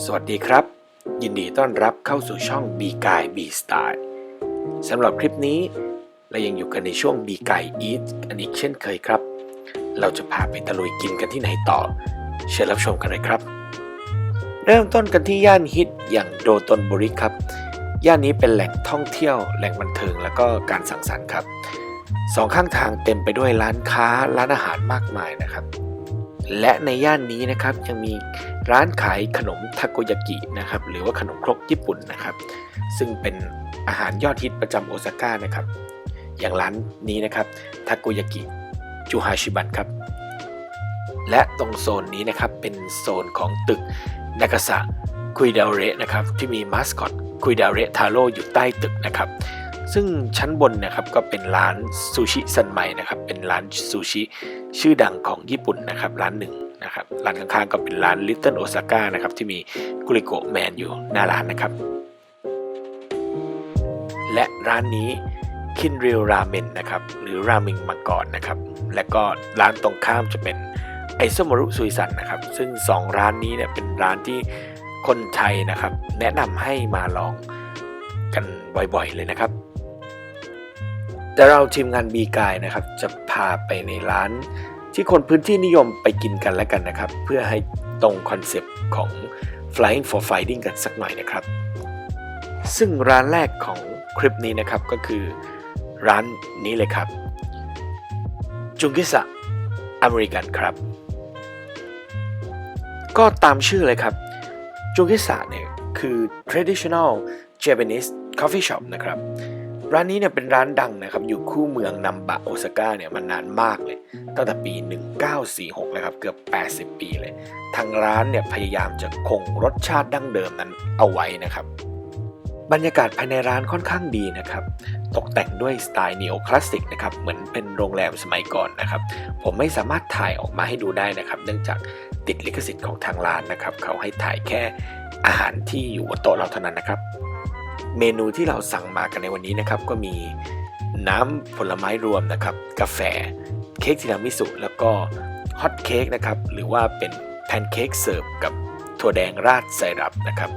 สวัสดีครับ ยินดีต้อนรับเข้าสู่ช่อง B กาย B Style สำหรับคลิปนี้ เรายังอยู่กันในช่วง B กาย Eat กันอีกเช่นเคยครับ เราจะพาไปตะลุยกินกันที่ไหนต่อ เชิญรับชมกันเลยครับ เริ่มต้นกันที่ย่านฮิตอย่างโดตนบุริครับ ย่านนี้เป็นแหล่งท่องเที่ยว แหล่งบันเทิงแล้วก็การสังสรรค์ครับสองข้างทางเต็มไปด้วยร้านค้าร้านอาหารมากมายนะครับ และในย่านนี้นะครับยังมีร้านขายขนมทาโกยากินะครับหรือว่าขนมครกญี่ปุ่นนะครับ ซึ่งเป็นอาหารยอดฮิตประจำโอซาก้านะครับ อย่างร้านนี้นะครับทาโกยากิจูฮาชิบันครับ และตรงโซนนี้นะครับเป็นโซนของตึกนากาสะคุยดาเระนะครับที่มีมาสคอตคุยดาเระทาโร่อยู่ใต้ตึกนะครับ ซึ่งชั้นบนนะครับก็เป็นร้านซูชิซันไมนะครับเป็นร้านซูชิชื่อดังของญี่ปุ่นนะครับร้านหนึ่งนะครับร้านข้างๆก็เป็นร้าน Little Osaka นะครับที่มีกุริโกะแมนอยู่หน้าร้านนะครับ และร้านนี้คินริวราเมนนะครับหรือรามิงมังกรนะครับและก็ร้านตรงข้ามจะเป็นไอโซมารุซุยซันนะครับซึ่ง 2 ร้านนี้เนี่ยเป็นร้านที่คนไทยนะครับ แนะนำให้มาลองกันบ่อยๆเลยนะครับ แต่เราทีมงานบีกายนะครับ จะพาไปในร้าน ที่คนพื้นที่นิยมไปกินกันแล้วกันนะครับ เพื่อให้ตรงคอนเซปต์ของ Flying for Fighting กันสักหน่อยนะครับ ซึ่งร้านแรกของคลิปนี้นะครับก็คือร้านนี้เลยครับ จุงกิสะอเมริกันครับ ก็ตามชื่อเลยครับ จุงกิสะเนี่ยคือ traditional Japanese coffee shop นะครับ ร้านนี้เนี่ยเป็นร้านดังนะครับอยู่คู่เมืองนัมบะโอซาก้าเนี่ยมานานมากเลยตั้งแต่ปี 1946เลยครับเกือบ 80 ปีเลย ทางร้านเนี่ยพยายามจะคงรสชาติดั้งเดิมนั้นเอาไว้นะครับ บรรยากาศภายในร้านค่อนข้างดีนะครับ ตกแต่งด้วยสไตล์นีโอคลาสสิกนะครับเหมือนเป็นโรงแรมสมัยก่อนนะครับ ผมไม่สามารถถ่ายออกมาให้ดูได้นะครับ เนื่องจากติดลิขสิทธิ์ของทางร้านนะครับ เขาให้ถ่ายแค่อาหารที่อยู่บนโต๊ะเราเท่านั้นนะครับ เมนูที่เราสั่งมากันในวันนี้นะครับ ก็มีน้ำผลไม้รวมนะครับ กาแฟ เค้กทีรามิสุ แล้วก็ฮอตเค้กนะครับ หรือว่าเป็นแพนเค้กเสิร์ฟกับถั่วแดงราดไซรัปนะครับ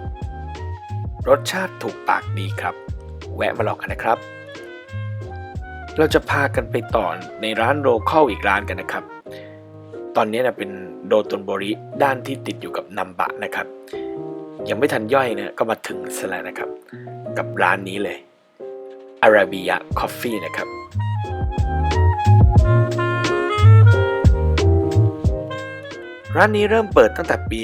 รสชาติถูกปากดีครับ แวะมาลองกันนะครับ เราจะพากันไปต่อในร้านโรคอลอีกร้านกันนะครับ ตอนนี้นะเป็นโดตนโบริด้านที่ติดอยู่กับนัมบะนะครับ ยังไม่ทันย่อยนะก็มาถึงซะแล้วนะครับ กับร้านนี้เลยอาราบิยะคอฟฟี่นะครับ ร้านนี้เริ่มเปิดตั้งแต่ปี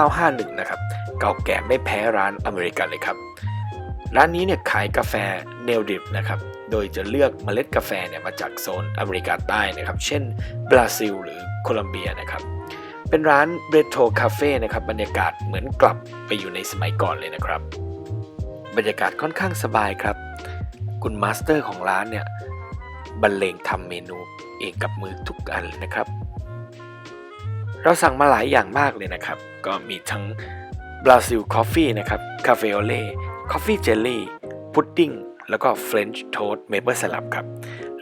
1951 นะครับ เก่าแก่ไม่แพ้ร้านอเมริกันเลยครับ ร้านนี้เนี่ยขายกาแฟเนลดิบนะครับ โดยจะเลือกเมล็ดกาแฟเนี่ยมาจากโซนอเมริกาใต้นะครับ เช่นบราซิล หรือโคลัมเบียนะครับ เป็นร้านเรโทรคาเฟ่นะครับบรรยากาศเหมือนกลับไปอยู่ในสมัยก่อนเลยนะครับ บรรยากาศค่อนข้างสบายครับ คุณมาสเตอร์ของร้านเนี่ยบรรเลงทำเมนูเองกับมือทุกอันเลยนะครับ เราสั่งมาหลายอย่างมากเลยนะครับ ก็มีทั้งบราซิลคอฟฟี่นะครับคาเฟโอเล่คอฟฟี่เจลลี่พุดดิ้งแล้วก็เฟรนช์โทสต์เมเปิลสลับครับ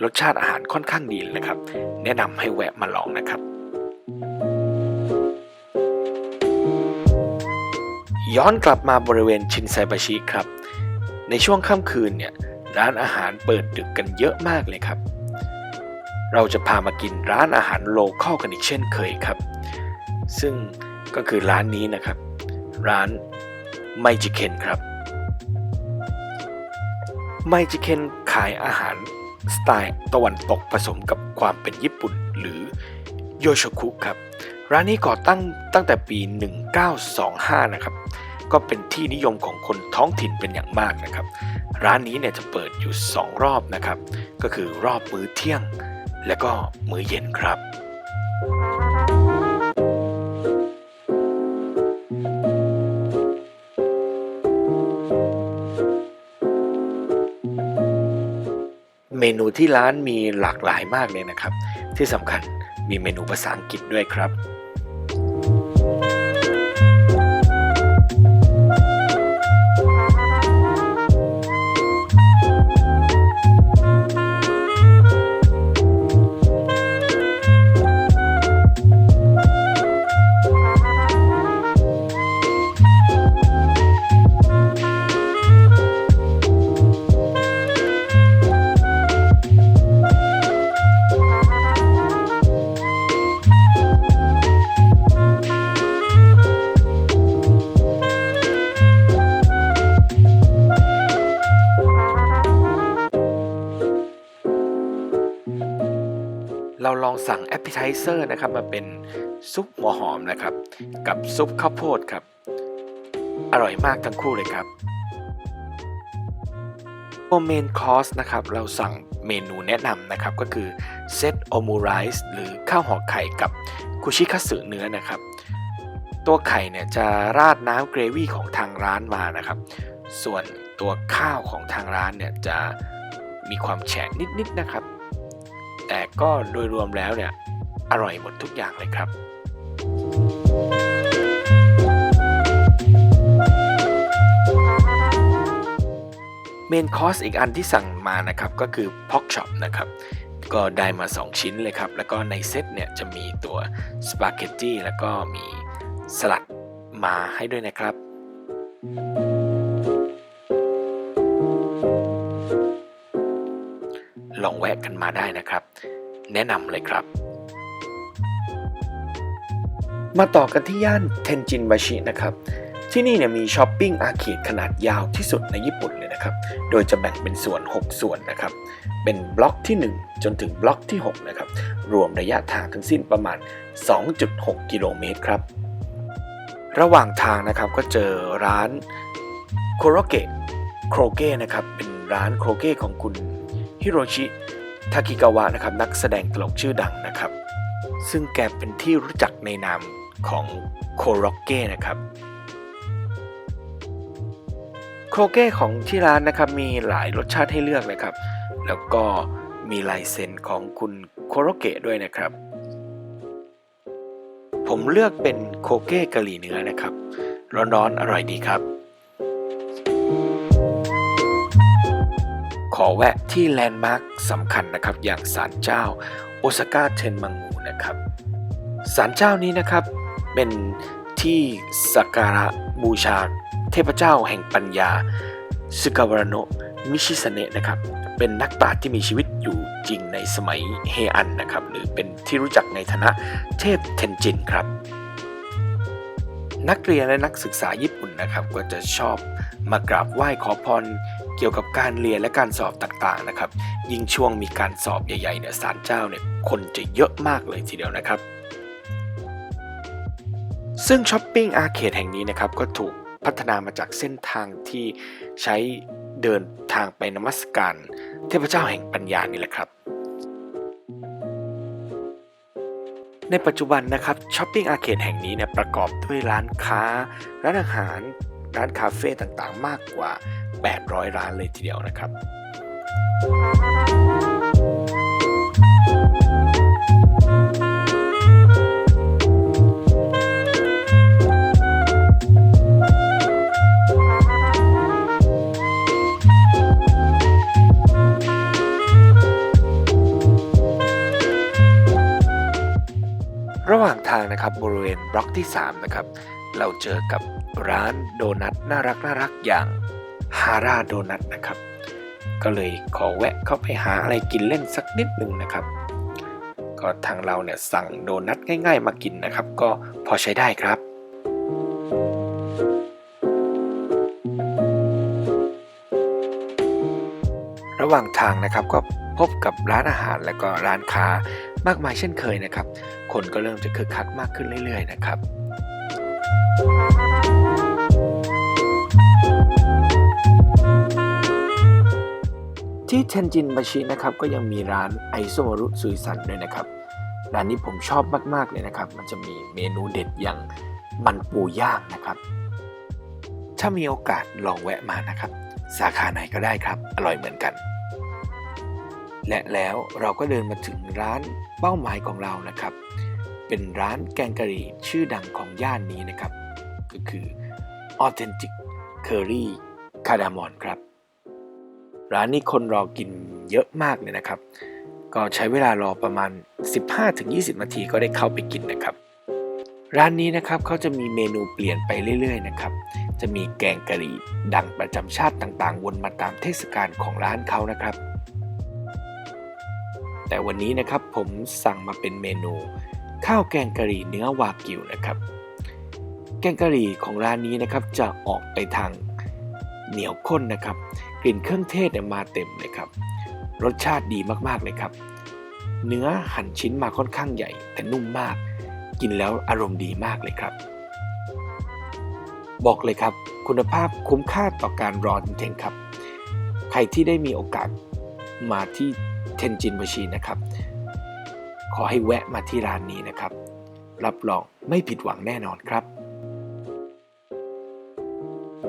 รสชาติอาหารค่อนข้างดีนะครับ แนะนำให้แวะมาลองนะครับ ย้อนกลับมาบริเวณชินไซบาชิครับ ในช่วงค่ำคืนเนี่ยร้านอาหารเปิดดึกกันเยอะมากเลยครับ เราจะพามากินร้านอาหารโลคอลกันอีกเช่นเคยครับ ซึ่งก็คือร้านนี้นะครับ ร้านไมจิเคนครับไมจิเคนขายอาหารสไตล์ตะวันตกผสมกับความเป็นญี่ปุ่นหรือโยชคุครับ ร้านนี้ก่อตั้งตั้งแต่ปี 1925 นะครับ ก็เป็นที่นิยมของคนท้องถิ่นเป็นอย่างมากนะครับ ร้านนี้เนี่ยจะเปิดอยู่ 2 รอบนะครับ ก็คือรอบมื้อเที่ยง และก็มื้อเย็นครับ เมนูที่ร้านมีหลากหลายมากเลยนะครับ ที่สำคัญมีเมนูภาษาอังกฤษด้วยครับ สั่งแอปเซอร์นะครับมาเป็นซุปหัวหอมนะครับ กับซุปข้าวโพดครับ อร่อยมากทั้งคู่เลยครับตัวเมนคอร์สนะครับเราสั่งเมนูแนะนำนะครับก็คือเซตโอมูไรส์หรือข้าวห่อไข่กับคุชิคัสึเนื้อนะครับ ตัวไข่เนี่ยจะราดน้ำเกรวี่ของทางร้านมานะครับ ส่วนตัวข้าวของทางร้านเนี่ยจะมีความแฉะนิดๆนะครับ แต่ก็โดยรวมแล้วเนี่ย อร่อยหมดทุกอย่างเลยครับ เมนคอสอีกอันที่สั่งมานะครับก็คือ Pork Chop นะครับก็ได้มา 2 ชิ้นเลยครับ แล้วก็ในเซตเนี่ยจะมีตัวสปาเกตตี้แล้วก็มีสลัดมาให้ด้วยนะครับ ลองแวะกันมาได้นะครับ แนะนำเลยครับ มาต่อกันที่ย่านเทนจินบาชินะครับที่นี่เนี่ยมีช้อปปิ้งอาร์เคดขนาดยาวที่สุดในญี่ปุ่นเลยนะครับ โดยจะแบ่งเป็นส่วน 6 ส่วนนะครับ เป็นบล็อกที่ 1 จนถึงบล็อกที่ 6 นะครับ รวมระยะทางทั้งสิ้นประมาณ 2.6 กิโลเมตรครับ ระหว่างทางนะครับก็เจอร้านโคโรเกะโครเกะนะครับ เป็นร้านโครเกะของคุณฮิโรชิ ทากิกาวะนะครับ นักแสดงตลกชื่อดังนะครับ ซึ่งแกเป็นที่รู้จักในนาม ของโคโรเกะนะครับโคโรเก้ของที่ร้านนะครับมีหลายรสชาติให้เลือกนะครับ แล้วก็มีลายเซ็นของคุณโคโรเกะด้วยนะครับ ผมเลือกเป็นโคเก้กะหรี่เนื้อนะครับ ร้อนๆอร่อยดีครับ ขอแวะที่แลนด์มาร์คสำคัญนะครับอย่างศาลเจ้าโอซาก้าเทนมังมูนะครับศาลเจ้านี้นะครับ เป็นที่สักการะบูชาเทพเจ้าแห่งปัญญาสึกาวรโนะมิชิสเนะนะครับ เป็นนักปราชญ์ที่มีชีวิตอยู่จริงในสมัยเฮอันนะครับ หรือเป็นที่รู้จักในฐานะเทพเทนจินครับ นักเรียนและนักศึกษาญี่ปุ่นนะครับ ก็จะชอบมากราบไหว้ขอพรเกี่ยวกับการเรียนและการสอบต่างๆนะครับ ยิ่งช่วงมีการสอบใหญ่ๆเนี่ยศาลเจ้าเนี่ยคนจะเยอะมากเลยทีเดียวนะครับ ซึ่งช้อปปิ้งอาร์เคดแห่งนี้นะครับก็ถูกพัฒนามาจากเส้นทางที่ใช้เดินทางไปนมัสการเทพเจ้าแห่งปัญญานี่แหละครับ ในปัจจุบันนะครับช้อปปิ้งอาร์เคดแห่งนี้เนี่ยประกอบด้วยร้านค้า ร้านอาหาร ร้านคาเฟ่ต่างๆ มากกว่า 800 ร้านเลยทีเดียวนะครับ ระหว่างทางนะครับบริเวณบล็อกที่3นะครับเราเจอกับร้านโดนัทน่ารักน่ารักอย่างฮาร่าโดนัทนะครับ ก็เลยขอแวะเข้าไปหาอะไรกินเล่นสักนิดหนึ่งนะครับ ก็ทางเราเนี่ยสั่งโดนัทง่าย ๆ มากินนะครับ ก็พอใช้ได้ครับระหว่างทางนะครับก็พบกับร้านอาหารและก็ร้านค้า มากมายเช่นเคยนะครับ คนก็เริ่มจะคึกคักมากขึ้นเรื่อย ๆ นะครับที่เทนจินบาชินะครับก็ยังมีร้านไอโซมารุซุยซันด้วยนะครับร้านนี้ผมชอบมากๆเลยนะครับ มันจะมีเมนูเด็ดอย่างมันปูย่างนะครับ ถ้ามีโอกาสลองแวะมานะครับ สาขาไหนก็ได้ครับ อร่อยเหมือนกัน และแล้วเราก็เดินมาถึงร้านเป้าหมายของเรานะครับ เป็นร้านแกงกะหรี่ชื่อดังของย่านนี้นะครับ ก็คือ Authentic Curry Cardamom ครับ ร้านนี้คนรอกินเยอะมากเลยนะครับ ก็ใช้เวลารอประมาณ 15-20 นาทีก็ได้เข้าไปกินนะครับ ร้านนี้นะครับเขาจะมีเมนูเปลี่ยนไปเรื่อย ๆ นะครับ จะมีแกงกะหรี่ดังประจำชาติต่างๆ วนมาตามเทศกาลของร้านเขานะครับ แต่วันนี้นะครับผมสั่งมาเป็นเมนู ข้าวแกงกะหรี่เนื้อวากิวนะครับ แกงกะหรี่ของร้านนี้นะครับจะออกไปทางเหนียวข้นนะครับ กลิ่นเครื่องเทศเนี่ยมาเต็มเลยครับ รสชาติดีมากๆเลยครับ เนื้อหั่นชิ้นมาค่อนข้างใหญ่ แต่นุ่มมาก กินแล้วอารมณ์ดีมากเลยครับ บอกเลยครับ คุณภาพคุ้มค่าต่อการรอจริงๆครับ ใครที่ได้มีโอกาสมาที่ เทนจิน a าชีนะครับ ขอให้แวะมาที่ร้านนี้นะครับ รับรองไม่ผิดหวังแน่นอนครับ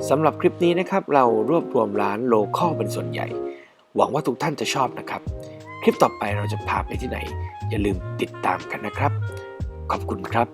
สำหรับคลิปนี้นะครับ เรารวบรวมร้านโลคอลเป็นส่วนใหญ่ หวังว่าทุกท่านจะชอบนะครับ คลิปต่อไปเราจะพาไปที่ไหน อย่าลืมติดตามกันนะครับ ขอบคุณครับ